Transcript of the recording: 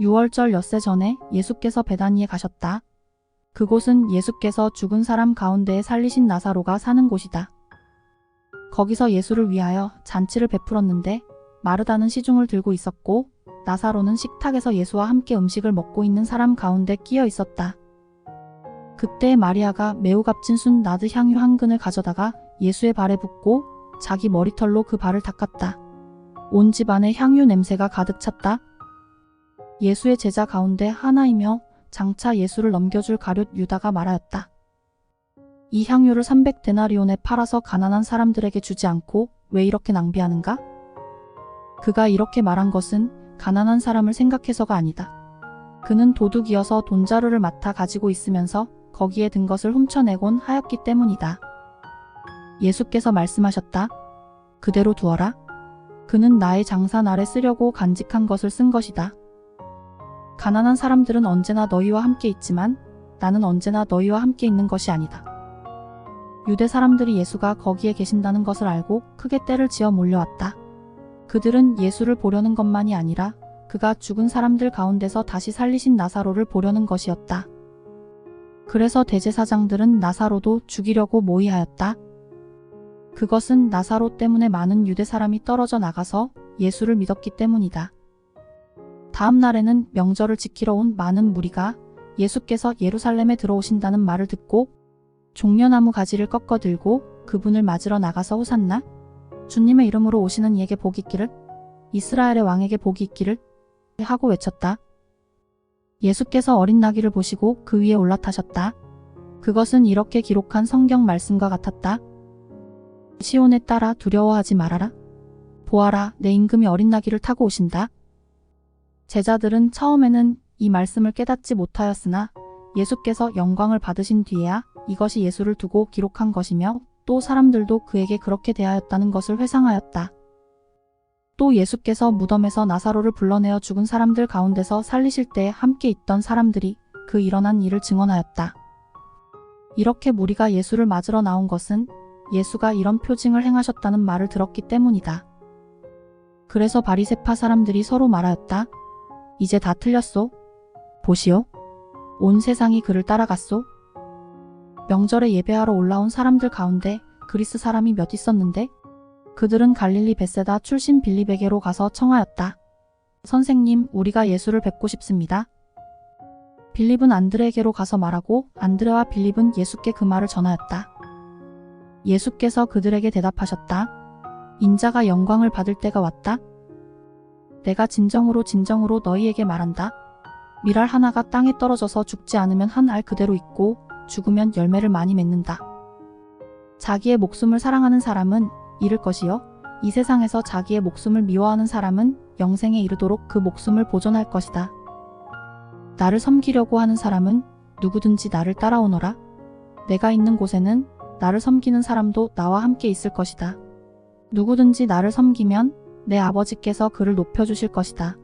6월절 엿새 전에 예수께서 베다니에 가셨다. 그곳은 예수께서 죽은 사람 가운데에 살리신 나사로가 사는 곳이다. 거기서 예수를 위하여 잔치를 베풀었는데 마르다는 시중을 들고 있었고 나사로는 식탁에서 예수와 함께 음식을 먹고 있는 사람 가운데 끼어 있었다. 그때 마리아가 매우 값진 순 나드 향유 한 근을 가져다가 예수의 발에 붓고 자기 머리털로 그 발을 닦았다. 온 집안에 향유 냄새가 가득 찼다. 예수의 제자 가운데 하나이며 장차 예수를 넘겨줄 가룟 유다가 말하였다. 이 향유를 300데나리온에 팔아서 가난한 사람들에게 주지 않고 왜 이렇게 낭비하는가? 그가 이렇게 말한 것은 가난한 사람을 생각해서가 아니다. 그는 도둑이어서 돈자루를 맡아 가지고 있으면서 거기에 든 것을 훔쳐내곤 하였기 때문이다. 예수께서 말씀하셨다. 그대로 두어라. 그는 나의 장사 날에 쓰려고 간직한 것을 쓴 것이다. 가난한 사람들은 언제나 너희와 함께 있지만 나는 언제나 너희와 함께 있는 것이 아니다. 유대 사람들이 예수가 거기에 계신다는 것을 알고 크게 떼를 지어 몰려왔다. 그들은 예수를 보려는 것만이 아니라 그가 죽은 사람들 가운데서 다시 살리신 나사로를 보려는 것이었다. 그래서 대제사장들은 나사로도 죽이려고 모의하였다. 그것은 나사로 때문에 많은 유대 사람이 떨어져 나가서 예수를 믿었기 때문이다. 다음 날에는 명절을 지키러 온 많은 무리가 예수께서 예루살렘에 들어오신다는 말을 듣고 종려나무 가지를 꺾어 들고 그분을 맞으러 나가서 호산나 주님의 이름으로 오시는 이에게 복이 있기를 이스라엘의 왕에게 복이 있기를 하고 외쳤다. 예수께서 어린 나귀를 보시고 그 위에 올라타셨다. 그것은 이렇게 기록한 성경 말씀과 같았다. 시온에 따라 두려워하지 말아라. 보아라, 내 임금이 어린 나귀를 타고 오신다. 제자들은 처음에는 이 말씀을 깨닫지 못하였으나 예수께서 영광을 받으신 뒤에야 이것이 예수를 두고 기록한 것이며 또 사람들도 그에게 그렇게 대하였다는 것을 회상하였다. 또 예수께서 무덤에서 나사로를 불러내어 죽은 사람들 가운데서 살리실 때에 함께 있던 사람들이 그 일어난 일을 증언하였다. 이렇게 무리가 예수를 맞으러 나온 것은 예수가 이런 표징을 행하셨다는 말을 들었기 때문이다. 그래서 바리세파 사람들이 서로 말하였다. 이제 다 틀렸소. 보시오. 온 세상이 그를 따라갔소. 명절에 예배하러 올라온 사람들 가운데 그리스 사람이 몇 있었는데 그들은 갈릴리 베세다 출신 빌립에게로 가서 청하였다. 선생님, 우리가 예수를 뵙고 싶습니다. 빌립은 안드레에게로 가서 말하고 안드레와 빌립은 예수께 그 말을 전하였다. 예수께서 그들에게 대답하셨다. 인자가 영광을 받을 때가 왔다. 내가 진정으로 진정으로 너희에게 말한다. 밀알 하나가 땅에 떨어져서 죽지 않으면 한 알 그대로 있고 죽으면 열매를 많이 맺는다. 자기의 목숨을 사랑하는 사람은 잃을 것이요. 이 세상에서 자기의 목숨을 미워하는 사람은 영생에 이르도록 그 목숨을 보존할 것이다. 나를 섬기려고 하는 사람은 누구든지 나를 따라오너라. 내가 있는 곳에는 나를 섬기는 사람도 나와 함께 있을 것이다. 누구든지 나를 섬기면 내 아버지께서 그를 높여주실 것이다.